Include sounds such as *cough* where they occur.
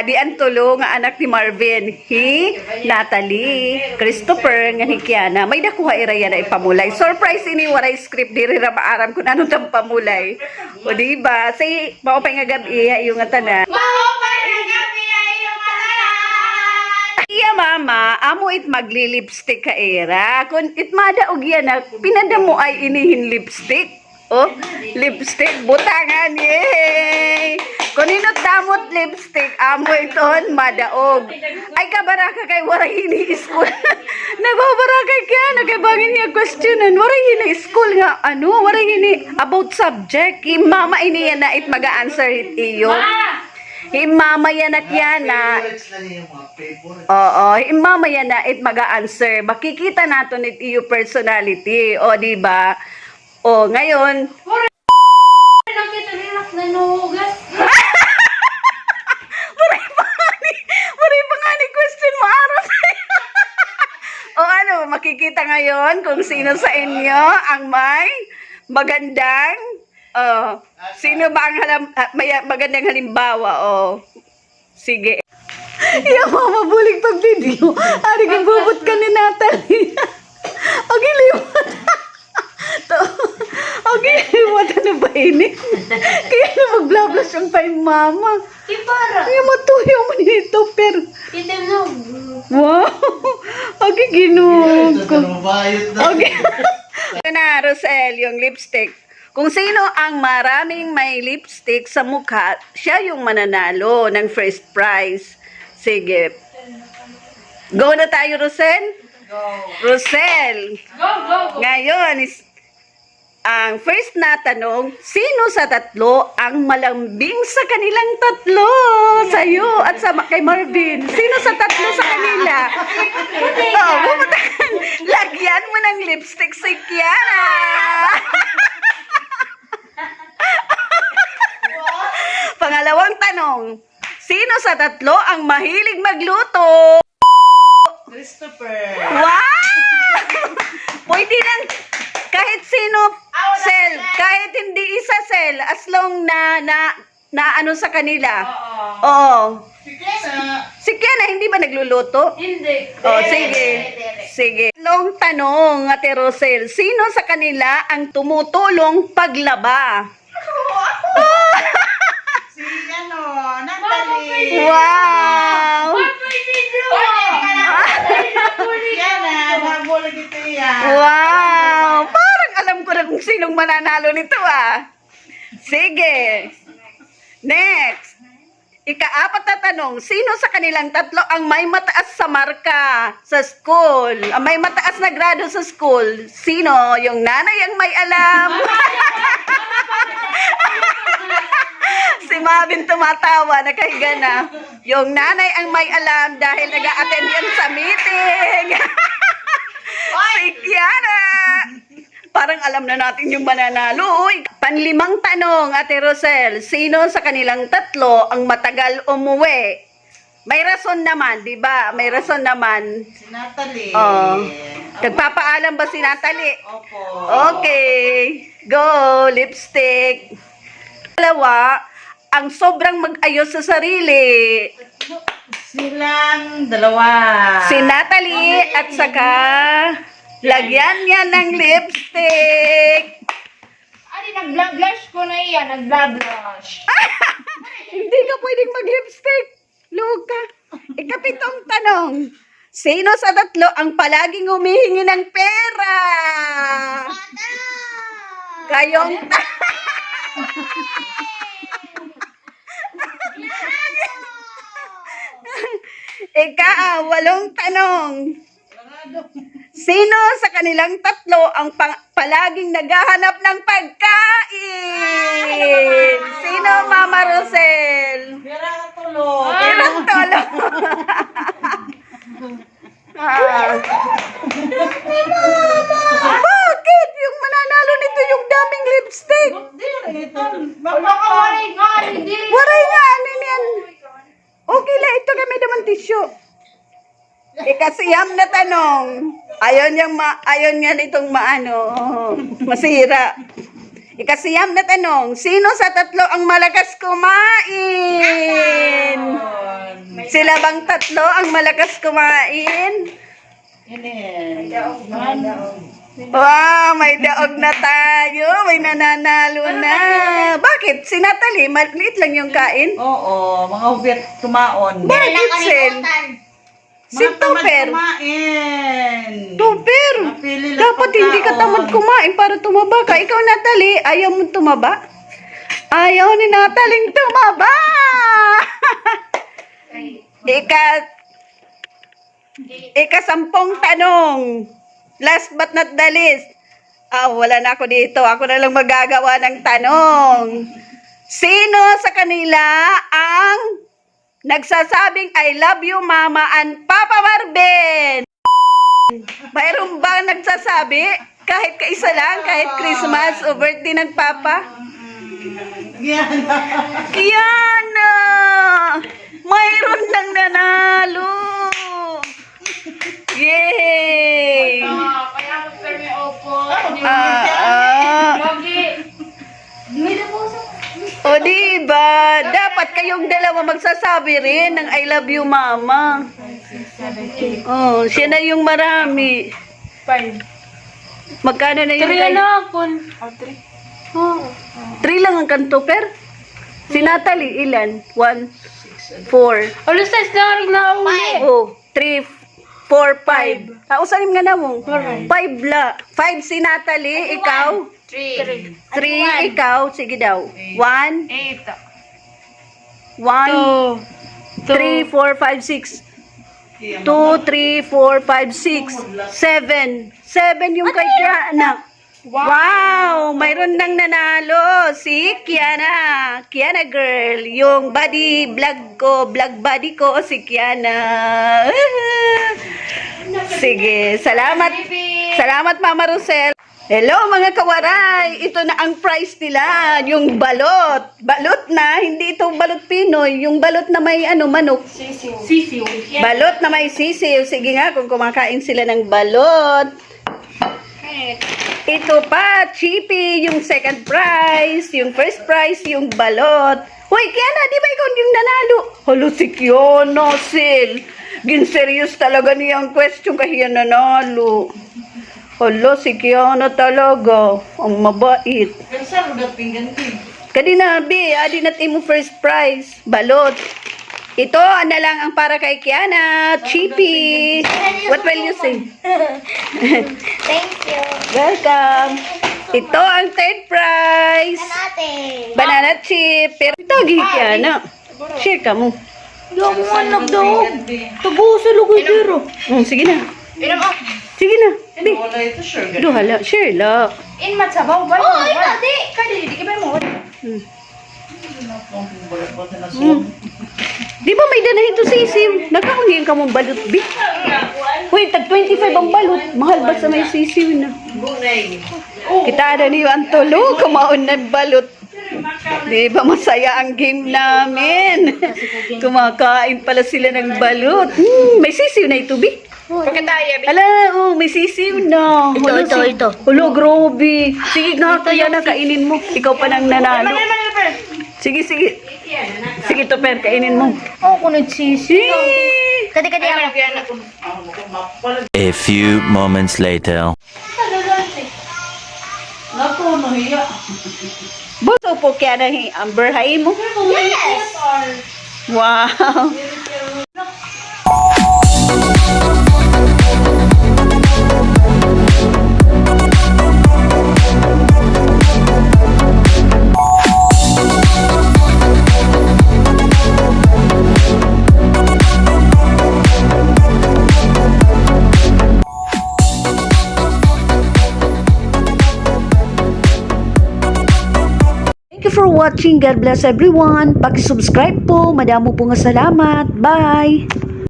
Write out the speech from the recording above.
Adi ang tulo nga anak ni Marvin. Hi, Natalie, Christopher, nga ni Kiana. May nakuha iraya na ipamulay. Surprise ini, waray script diri ra maaram kung ano tang pamulay. O di ba? Say, mao pa nga gabi yung nga tanan. Iya mama, amo it magli-lipstick ka era. Kung it mada og yan na, pinada mo ay inihin lipstick. Oh, lipstick, butangan, yay! Kung inot damot lipstick, amo iton, madaog. Ay, kabaraka kay warahini school. *laughs* Nagbabaraka kaya, nagabangin niya questionan, warahini school nga, ano, warahini about subject. Yung mama ini yan na it mag-answer it iyo. Yung mama yan na kaya na. Oo, imamaya na it mag-answer. Makikita natin it iyo personality. O, di ba? O, ngayon, Nakita nila na nugas. Maray pa nga ni, maray pa nga ni question mo araw O ano, makikita ngayon kung sino sa inyo ang may magandang, oh, sino ba ang halam, ah, may magandang halimbawa, oh. Sige. *laughs* Iya, mama, bulig pag video. Ari, bubot ka ni Natalie. *laughs* Ang iliwat. *laughs* To. Ang iliwat na ba ini? Kaya na yung pa yung mama. Kipara. Ay, matuyo mo nito, pero... Kita mo. Wow! Ito ginuog ko. na mabayot na. Okay. *laughs* Ito na, Rosel, yung lipstick. Kung sino ang maraming may lipstick sa mukha, siya yung mananalo ng first prize. Sige. Go na tayo, Rosel? Go. Rosel, Go, go, go. ngayon is ang first na tanong, sino sa tatlo ang malambing sa kanilang tatlo? Sa'yo at sa kay Marvin. Sino sa tatlo sa kanila? Oh, bumutakan. Lagyan mo ng lipstick si Kiara. Pangalawang tanong, sino sa tatlo ang mahilig magluto? Christopher. Wow! Pwede lang kahit sino sell, kahit hindi isa sell, as long na na na ano sa kanila. Oo. Oo. Sige na. Si Kiana, hindi ba nagluluto? Hindi. Oh, sige. Sige. Long tanong, Ate Rosel. Sino sa kanila ang tumutulong paglaba? *laughs* Si ano, Natalie. Wow! Yan *laughs* na, nabulag ito yan. Wow! Parang alam ko na kung sinong mananalo nito ah. Sige. Next. Ikaapat na tanong, sino sa kanilang tatlo ang may mataas sa marka sa school? Ang may mataas na grado sa school? Sino? Yung nanay ang may alam? *laughs* si Mavin tumatawa, nakahiga na. Yung nanay ang may alam dahil nag-a-attend yan sa meeting. *laughs* si Kiara. Parang alam na natin yung mananalo. Uy, panlimang tanong, Ate Rosel. Sino sa kanilang tatlo ang matagal umuwi? May rason naman, di ba? May rason naman. Si Natalie. Oh. Nagpapaalam ba si Natalie? Opo. Okay. Go, lipstick. Dalawa, ang sobrang mag-ayos sa sarili. Silang dalawa. Si Natalie at saka lagyan niya ng lipstick. Ani, nag-blush ko na iyan. Nag-blush. *laughs* Hindi ka pwedeng mag-lipstick. Luwag ka. Ikapitong tanong. Sino sa tatlo ang palaging humihingi ng pera? Kayong *laughs* Ika, walong tanong. Sino sa kanilang tatlo ang palaging naghahanap ng pagkain? Sino, Mama Rosel? Pera ka tulog. Ilang tolo? ah. Bakit? Yung mananalo nito yung daming lipstick. Magpakawalay ka. Hindi. Waray nga, ano yan? Okay lang, ito kami naman tissue. Ikasiyam na tanong. Ayon yang ma ayon nga nitong maano, masira. Ikasiyam na tanong, sino sa tatlo ang malakas kumain? Sila bang tatlo ang malakas kumain? Wow, may daog na tayo. May nananalo na. Bakit? Si Natalie, maliit lang yung kain. Oo, mga hubit kumaon. Bakit, Sel? Si Tupper. kumain. Tupper. Napili lang Dapat hindi ka tamad kumain para tumaba ka. Ikaw, Natalie, ayaw mo tumaba? Ayaw ni Natalie tumaba. Ika, ikasampung tanong. Last but not the least. Ah, wala na ako dito. Ako na lang magagawa ng tanong. Sino sa kanila ang nagsasabing I love you, Mama and Papa Marvin? Mayroon ba nagsasabi? Kahit kaisa lang, kahit Christmas o birthday ng Papa? Yan. Kiana! Mayroon nang nanalo! Yay! Kaya ako pero may opo. Ah, ah. Lagi. May labusan. O diba, dapat kayong dalawa magsasabi rin ng I love you mama. Oh, siya na yung marami. Five. Magkano na yung Three kay- na kun. Oh, three. Oh. Three lang ang kanto, per? Si Natalie, ilan? One, four. Alas na na rin na uli. Oh, three, four, five. Ah, usanin nga na mo. Five la. Five si Natalie, ikaw. Three. Three, ikaw. Sige daw. One, Eight. one, Two. three, four, five, six. Two, three, four, five, six. Seven. Seven yung kay Kiana. Wow! Mayroon nang nanalo si Kiana. Kiana girl. Yung body vlog ko, vlog body ko si Kiana. *laughs* Sige, salamat. Salamat Mama Rosel. Hello mga kawaray! Ito na ang prize nila, yung balot. Balot na, hindi ito balot Pinoy, yung balot na may ano, manok. Sisiw. Sisiw. Balot na may sisiw. Sige nga, kung kumakain sila ng balot. Ito pa, chippy, yung second prize, yung first prize, yung balot. Hoy, Kiana, di ba ikaw yung nanalo? Halo si Kiana, Sil. Gin-serious talaga niyang question kaya nanalo. Halo si Kiana talaga. Ang mabait. Pero sa rugat pinggan ko eh. Kadina, B, adi nat imo first prize. Balot. Ito, ano lang ang para kay Kiana. Chippy. What will you say? *laughs* Thank you. Welcome. Ito ang third prize. Banana chip. Pero ito, Kiana. Share ka mo. Hindi ako anak daw. Tago sa lugoy dero. Sige na. Inom ako. Sige na. Bi. Wala ito sure. Do hala. Share la. In mat sabaw ba? Oh, ikaw, di. Kadi di ka ba mo? Mm. Na Mm. Di ba may danahin to sisiw? Nakakunin ka mong balot, Bi. Wait, tag 25 ang balot. Mahal ba sa may sisiw na? Bunay. Kita na niyo ang tulo, kumaon ng balot. Di ba masaya ang game namin? Kumakain pala sila ng balot. Hmm, may sisiw na ito, Bi. Pagkataya. Ala, oh, may sisiw na. Ito, Hala, ito, si- ito. Hala, grabe. Sige nga, kaya na, kainin mo. Ikaw pa nang nanalo. Sige, sige. Sige, Toper, kainin mo. Oh, kunod sisi. Kadi kadi ako. A few moments later. Buto po kaya na hi- Amber, hain mo. Yes. Wow. Watching. God bless everyone. Pag-subscribe po. Madamo po salamat. Bye!